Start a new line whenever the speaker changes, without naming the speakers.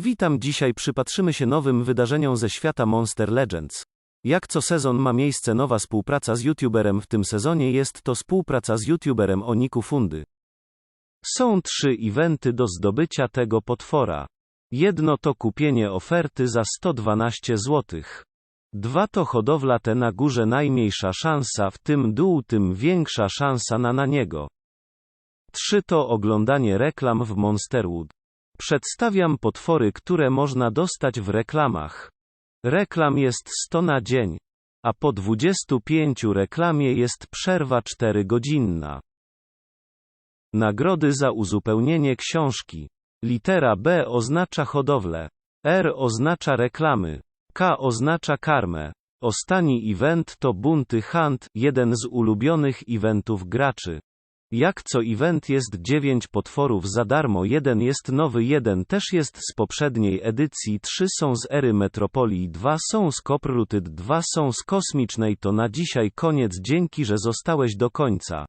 Witam dzisiaj przypatrzymy się nowym wydarzeniom ze świata Monster Legends. Jak co sezon ma miejsce nowa współpraca z youtuberem w tym sezonie jest to współpraca z youtuberem o Niku Fundy. Są trzy eventy do zdobycia tego potwora. Jedno to kupienie oferty za 112 zł. Dwa to hodowla te na górze najmniejsza szansa w tym dół tym większa szansa na na niego. Trzy to oglądanie reklam w Monsterwood. Przedstawiam potwory, które można dostać w reklamach. Reklam jest 100 na dzień, a po 25 reklamie jest przerwa 4-godzinna. Nagrody za uzupełnienie książki. Litera B oznacza hodowlę. R oznacza reklamy. K oznacza karmę. Ostatni event to Bunty Hunt, jeden z ulubionych eventów graczy. Jak co event jest 9 potworów za darmo, jeden jest nowy, jeden też jest z poprzedniej edycji, 3 są z ery Metropolii, 2 są z Coprooted, 2 są z kosmicznej. To na dzisiaj koniec, dzięki, że zostałeś do końca.